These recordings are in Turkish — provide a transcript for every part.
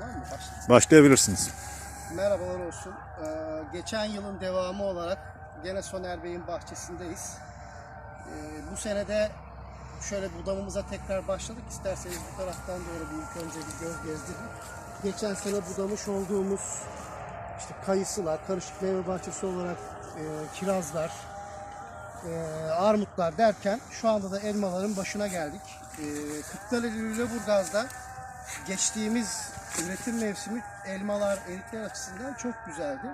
Tamam mı? Başla. Başlayabilirsiniz. Merhabalar olsun. Ee, geçen yılın devamı olarak gene Soner Bey'in bahçesindeyiz. Ee, bu senede şöyle budamımıza tekrar başladık. İsterseniz bu taraftan doğru bir ilk önce bir göz gezdirin. Geçen sene budamış olduğumuz işte kayısılar, karışık meyve bahçesi olarak e, kirazlar, e, armutlar derken şu anda da elmaların başına geldik. E, Kırklareli Lüleburgaz'da geçtiğimiz üretim mevsimi elmalar, erikler açısından çok güzeldi.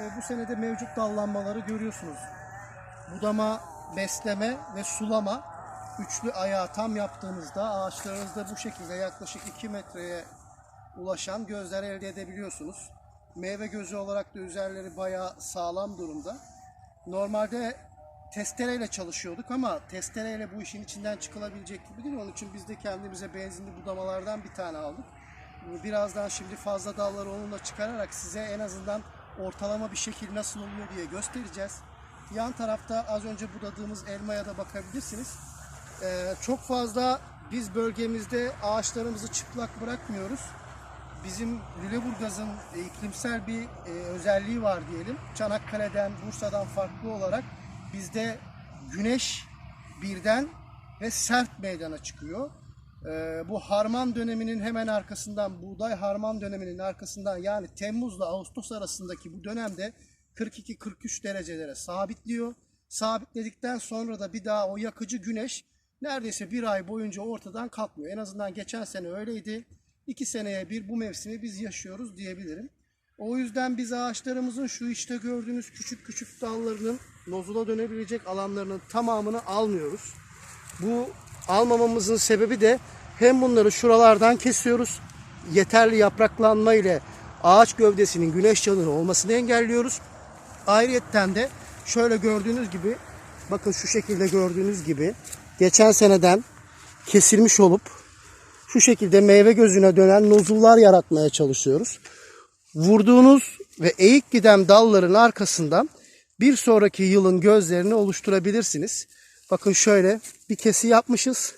E, bu senede mevcut dallanmaları görüyorsunuz. Budama, besleme ve sulama üçlü ayağı tam yaptığınızda ağaçlarınızda bu şekilde yaklaşık 2 metreye ulaşan gözler elde edebiliyorsunuz. Meyve gözü olarak da üzerleri bayağı sağlam durumda. Normalde testereyle çalışıyorduk ama testereyle bu işin içinden çıkılabilecek gibi değil. Onun için biz de kendimize benzinli budamalardan bir tane aldık. Birazdan şimdi fazla dalları onunla çıkararak size en azından ortalama bir şekil nasıl oluyor diye göstereceğiz. Yan tarafta az önce budadığımız elmaya da bakabilirsiniz. Ee, çok fazla biz bölgemizde ağaçlarımızı çıplak bırakmıyoruz. Bizim Lüleburgaz'ın e, iklimsel bir e, özelliği var diyelim. Çanakkale'den, Bursa'dan farklı olarak bizde güneş birden ve sert meydana çıkıyor. Ee, bu harman döneminin hemen arkasından, buğday harman döneminin arkasından yani Temmuz'la Ağustos arasındaki bu dönemde 42-43 derecelere sabitliyor. Sabitledikten sonra da bir daha o yakıcı güneş neredeyse bir ay boyunca ortadan kalkmıyor. En azından geçen sene öyleydi. İki seneye bir bu mevsimi biz yaşıyoruz diyebilirim. O yüzden biz ağaçlarımızın şu işte gördüğünüz küçük küçük dallarının nozula dönebilecek alanlarının tamamını almıyoruz. Bu almamamızın sebebi de hem bunları şuralardan kesiyoruz. Yeterli yapraklanma ile ağaç gövdesinin güneş çalını olmasını engelliyoruz. Ayrıyetten de şöyle gördüğünüz gibi bakın şu şekilde gördüğünüz gibi geçen seneden kesilmiş olup şu şekilde meyve gözüne dönen nozullar yaratmaya çalışıyoruz. Vurduğunuz ve eğik giden dalların arkasından bir sonraki yılın gözlerini oluşturabilirsiniz. Bakın şöyle bir kesi yapmışız.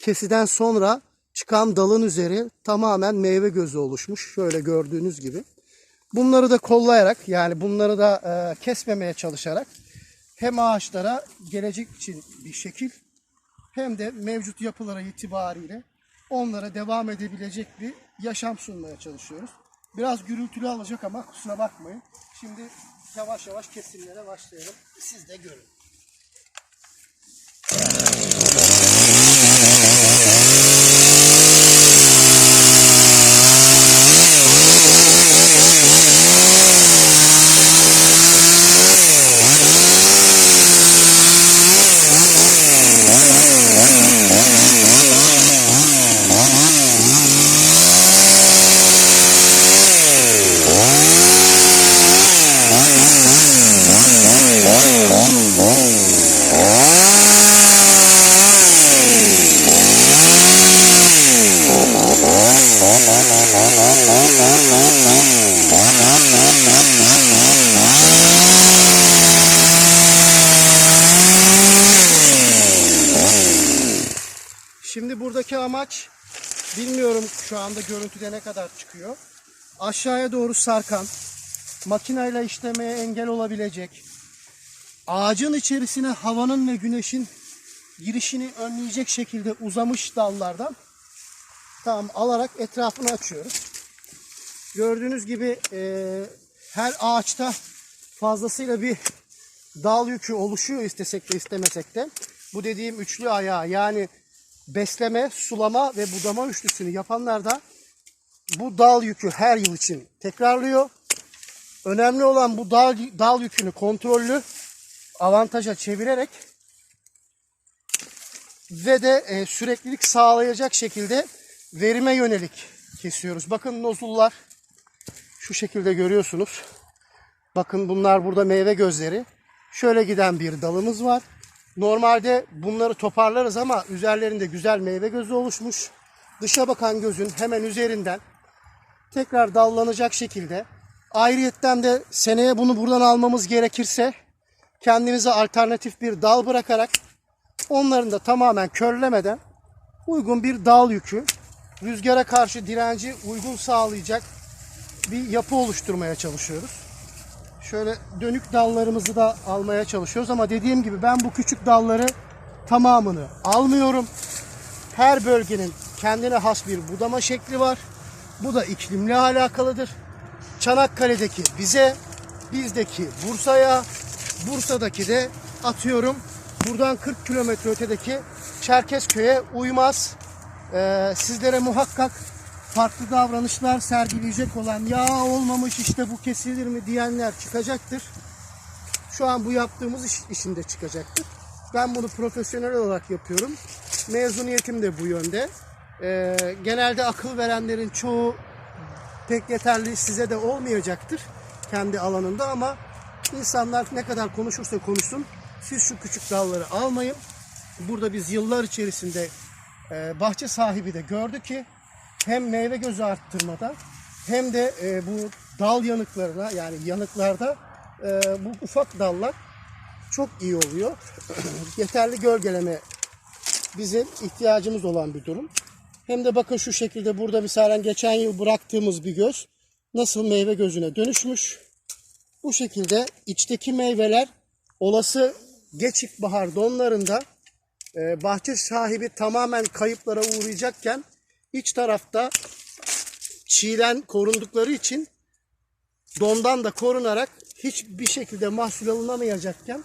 Kesiden sonra çıkan dalın üzeri tamamen meyve gözü oluşmuş. Şöyle gördüğünüz gibi. Bunları da kollayarak yani bunları da e, kesmemeye çalışarak hem ağaçlara gelecek için bir şekil hem de mevcut yapılara itibariyle onlara devam edebilecek bir yaşam sunmaya çalışıyoruz. Biraz gürültülü alacak ama kusura bakmayın. Şimdi yavaş yavaş kesimlere başlayalım. Siz de görün. Şimdi amaç bilmiyorum şu anda görüntüde ne kadar çıkıyor. Aşağıya doğru sarkan, makineyle işlemeye engel olabilecek, ağacın içerisine havanın ve güneşin girişini önleyecek şekilde uzamış dallardan tam alarak etrafını açıyoruz. Gördüğünüz gibi e, her ağaçta fazlasıyla bir dal yükü oluşuyor istesek de istemesek de. Bu dediğim üçlü ayağı yani besleme, sulama ve budama üçlüsünü yapanlar da bu dal yükü her yıl için tekrarlıyor. Önemli olan bu dal, dal yükünü kontrollü avantaja çevirerek ve de e, süreklilik sağlayacak şekilde verime yönelik kesiyoruz. Bakın nozullar şu şekilde görüyorsunuz. Bakın bunlar burada meyve gözleri. Şöyle giden bir dalımız var. Normalde bunları toparlarız ama üzerlerinde güzel meyve gözü oluşmuş. Dışa bakan gözün hemen üzerinden tekrar dallanacak şekilde. Ayrıyetten de seneye bunu buradan almamız gerekirse kendimize alternatif bir dal bırakarak onların da tamamen körlemeden uygun bir dal yükü rüzgara karşı direnci uygun sağlayacak bir yapı oluşturmaya çalışıyoruz. Şöyle dönük dallarımızı da almaya çalışıyoruz ama dediğim gibi ben bu küçük dalları tamamını almıyorum. Her bölgenin kendine has bir budama şekli var. Bu da iklimle alakalıdır. Çanakkale'deki bize, bizdeki Bursa'ya, Bursa'daki de atıyorum buradan 40 kilometre ötedeki Çerkezköy'e uymaz. Ee, sizlere muhakkak farklı davranışlar sergileyecek olan ya olmamış işte bu kesilir mi diyenler çıkacaktır. Şu an bu yaptığımız iş işinde çıkacaktır. Ben bunu profesyonel olarak yapıyorum. Mezuniyetim de bu yönde. Ee, genelde akıl verenlerin çoğu pek yeterli size de olmayacaktır kendi alanında ama insanlar ne kadar konuşursa konuşsun siz şu küçük dalları almayın. Burada biz yıllar içerisinde e, bahçe sahibi de gördü ki hem meyve gözü arttırmada hem de e, bu dal yanıklarına yani yanıklarda e, bu ufak dallar çok iyi oluyor. Yeterli gölgeleme bizim ihtiyacımız olan bir durum. Hem de bakın şu şekilde burada misalen geçen yıl bıraktığımız bir göz nasıl meyve gözüne dönüşmüş. Bu şekilde içteki meyveler olası geç ilkbahar donlarında e, bahçe sahibi tamamen kayıplara uğrayacakken iç tarafta çiğlen korundukları için dondan da korunarak hiçbir şekilde mahsul alınamayacakken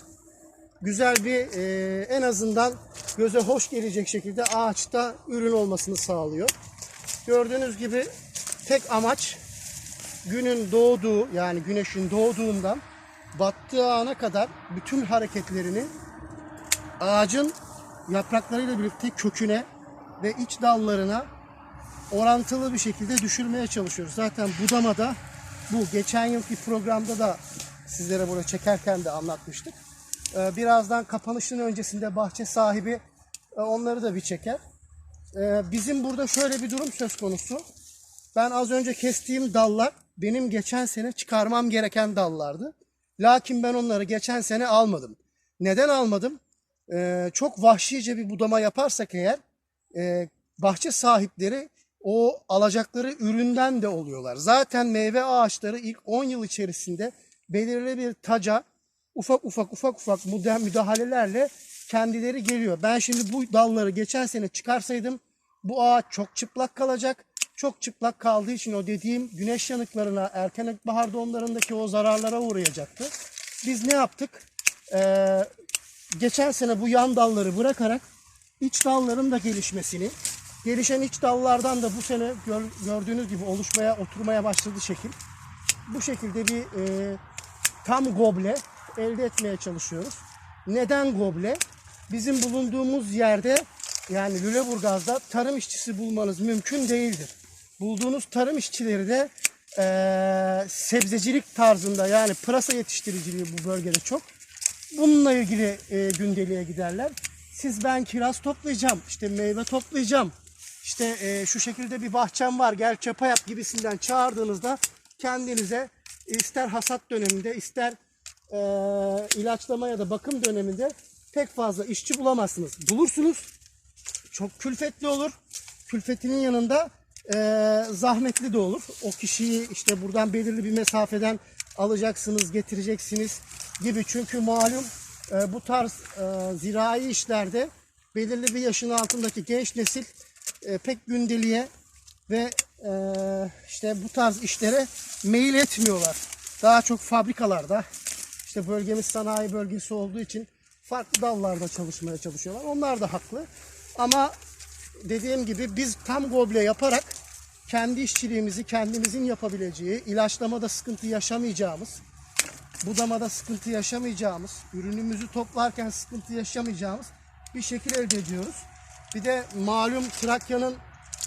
güzel bir e, en azından göze hoş gelecek şekilde ağaçta ürün olmasını sağlıyor. Gördüğünüz gibi tek amaç günün doğduğu yani güneşin doğduğundan battığı ana kadar bütün hareketlerini ağacın yapraklarıyla birlikte köküne ve iç dallarına orantılı bir şekilde düşürmeye çalışıyoruz. Zaten budamada bu geçen yılki programda da sizlere burada çekerken de anlatmıştık. Ee, Birazdan kapanışın öncesinde bahçe sahibi e, onları da bir çeker. Ee, Bizim burada şöyle bir durum söz konusu. Ben az önce kestiğim dallar benim geçen sene çıkarmam gereken dallardı. Lakin ben onları geçen sene almadım. Neden almadım? Ee, çok vahşice bir budama yaparsak eğer e, bahçe sahipleri o alacakları üründen de oluyorlar. Zaten meyve ağaçları ilk 10 yıl içerisinde belirli bir taca ufak ufak ufak ufak müda- müdahalelerle kendileri geliyor. Ben şimdi bu dalları geçen sene çıkarsaydım bu ağaç çok çıplak kalacak. Çok çıplak kaldığı için o dediğim güneş yanıklarına, erken ilkbahar donlarındaki o zararlara uğrayacaktı. Biz ne yaptık? Ee, geçen sene bu yan dalları bırakarak iç dalların da gelişmesini, gelişen iç dallardan da bu sene gör- gördüğünüz gibi oluşmaya, oturmaya başladı şekil. Bu şekilde bir e, tam goble elde etmeye çalışıyoruz. Neden goble? Bizim bulunduğumuz yerde yani Lüleburgaz'da tarım işçisi bulmanız mümkün değildir. Bulduğunuz tarım işçileri de eee, sebzecilik tarzında yani pırasa yetiştiriciliği bu bölgede çok. Bununla ilgili e, gündeliğe giderler. Siz ben kiraz toplayacağım, işte meyve toplayacağım, işte e, şu şekilde bir bahçem var gel çapa yap gibisinden çağırdığınızda kendinize ister hasat döneminde ister e, ilaçlama ya da bakım döneminde pek fazla işçi bulamazsınız. Bulursunuz çok külfetli olur. Külfetinin yanında e, zahmetli de olur. O kişiyi işte buradan belirli bir mesafeden alacaksınız, getireceksiniz gibi. Çünkü malum e, bu tarz e, zirai işlerde belirli bir yaşın altındaki genç nesil e, pek gündeliğe ve e, işte bu tarz işlere meyil etmiyorlar. Daha çok fabrikalarda işte bölgemiz sanayi bölgesi olduğu için farklı dallarda çalışmaya çalışıyorlar. Onlar da haklı. Ama dediğim gibi biz tam goble yaparak kendi işçiliğimizi kendimizin yapabileceği, ilaçlamada sıkıntı yaşamayacağımız, budamada sıkıntı yaşamayacağımız, ürünümüzü toplarken sıkıntı yaşamayacağımız bir şekil elde ediyoruz. Bir de malum Trakya'nın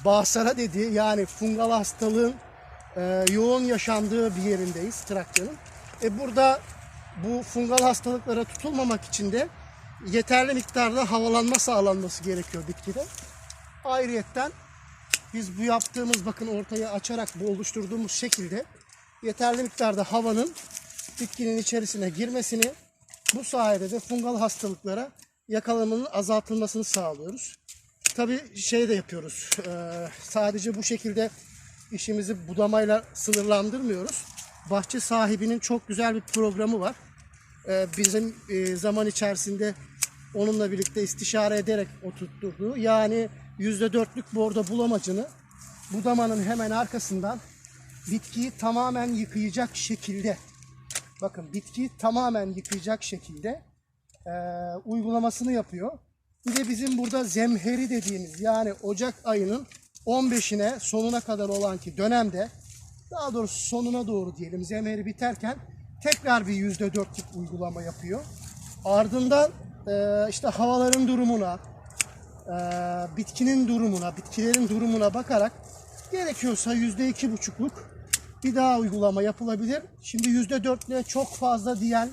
Bağsara dediği yani fungal hastalığın e, yoğun yaşandığı bir yerindeyiz Trakya'nın. E burada bu fungal hastalıklara tutulmamak için de yeterli miktarda havalanma sağlanması gerekiyor bitkide. Ayrıyetten biz bu yaptığımız bakın ortaya açarak bu oluşturduğumuz şekilde yeterli miktarda havanın bitkinin içerisine girmesini bu sayede de fungal hastalıklara yakalamanın azaltılmasını sağlıyoruz. Tabii şey de yapıyoruz. Ee, sadece bu şekilde işimizi budamayla sınırlandırmıyoruz. Bahçe sahibinin çok güzel bir programı var. Ee, bizim e, zaman içerisinde onunla birlikte istişare ederek oturtturduğu yani %4'lük bordo bulamacını budamanın hemen arkasından bitkiyi tamamen yıkayacak şekilde bakın bitkiyi tamamen yıkayacak şekilde e, uygulamasını yapıyor. Bir de bizim burada zemheri dediğimiz yani Ocak ayının 15'ine sonuna kadar olan ki dönemde daha doğrusu sonuna doğru diyelim zemheri biterken tekrar bir %4'lük uygulama yapıyor. Ardından e, işte havaların durumuna, e, bitkinin durumuna, bitkilerin durumuna bakarak gerekiyorsa yüzde iki buçukluk bir daha uygulama yapılabilir. Şimdi yüzde dörtle çok fazla diyen,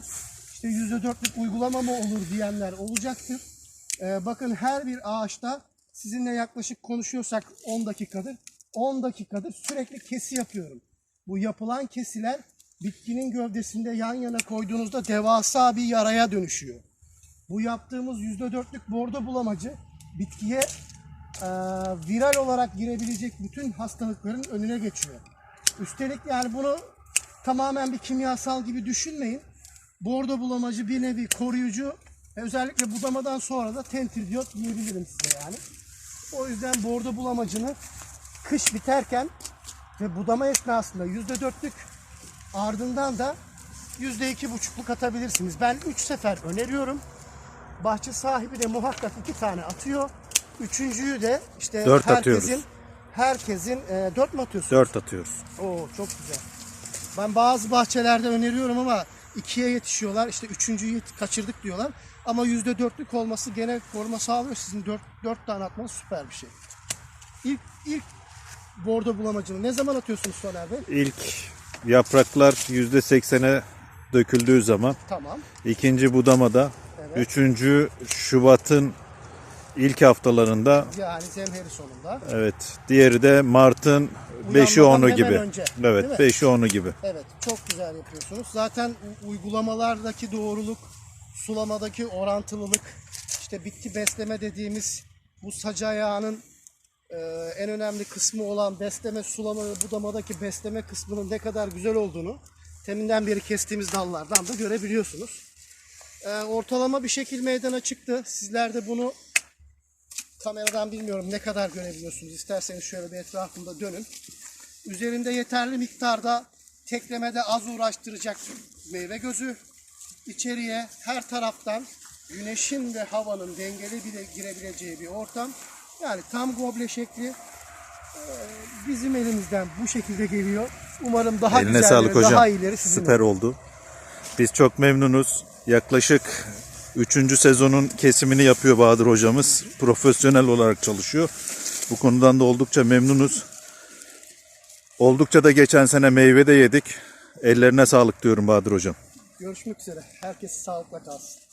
işte yüzde dörtlük uygulama mı olur diyenler olacaktır. E, bakın her bir ağaçta sizinle yaklaşık konuşuyorsak 10 dakikadır. 10 dakikadır sürekli kesi yapıyorum. Bu yapılan kesiler bitkinin gövdesinde yan yana koyduğunuzda devasa bir yaraya dönüşüyor. Bu yaptığımız %4'lük bordo bulamacı bitkiye e, viral olarak girebilecek bütün hastalıkların önüne geçiyor. Üstelik yani bunu tamamen bir kimyasal gibi düşünmeyin. Bordo bulamacı bir nevi koruyucu. Özellikle budamadan sonra da tentridiyot diyebilirim size yani. O yüzden bordo bulamacını kış biterken ve budama esnasında %4'lük ardından da %2,5'luk atabilirsiniz. Ben 3 sefer öneriyorum. Bahçe sahibi de muhakkak 2 tane atıyor. Üçüncüyü de işte Dört herkesin atıyoruz. herkesin e, 4 mü atıyorsun? 4 atıyoruz. Oo çok güzel. Ben bazı bahçelerde öneriyorum ama ikiye yetişiyorlar. İşte üçüncüyü kaçırdık diyorlar. Ama yüzde dörtlük olması gene koruma sağlıyor. Sizin dört, dört tane atmanız süper bir şey. İlk, ilk bordo bulamacını ne zaman atıyorsunuz Soner Bey? İlk yapraklar %80'e döküldüğü zaman Tamam. ikinci budamada üçüncü Şubat'ın ilk haftalarında Yani zemheri sonunda. evet diğeri de Mart'ın 5'i Uyanmadan 10'u hemen gibi. önce, evet mi? 5'i 10'u gibi. Evet çok güzel yapıyorsunuz. Zaten uygulamalardaki doğruluk, sulamadaki orantılılık, işte bitki besleme dediğimiz bu sac ayağının e, en önemli kısmı olan besleme, sulama ve budamadaki besleme kısmının ne kadar güzel olduğunu teminden beri kestiğimiz dallardan da görebiliyorsunuz. E, ortalama bir şekil meydana çıktı. Sizler de bunu kameradan bilmiyorum ne kadar görebiliyorsunuz. İsterseniz şöyle bir etrafında dönün. Üzerinde yeterli miktarda teklemede az uğraştıracak meyve gözü. İçeriye her taraftan güneşin ve havanın dengeli bile girebileceği bir ortam. Yani tam goble şekli bizim elimizden bu şekilde geliyor. Umarım daha Eline güzelleri, sağlık hocam. daha iyileri sizin Süper oldu. Biz çok memnunuz. Yaklaşık 3. sezonun kesimini yapıyor Bahadır hocamız. Profesyonel olarak çalışıyor. Bu konudan da oldukça memnunuz. Oldukça da geçen sene meyve de yedik. Ellerine sağlık diyorum Bahadır hocam. Görüşmek üzere. Herkes sağlıkla kalsın.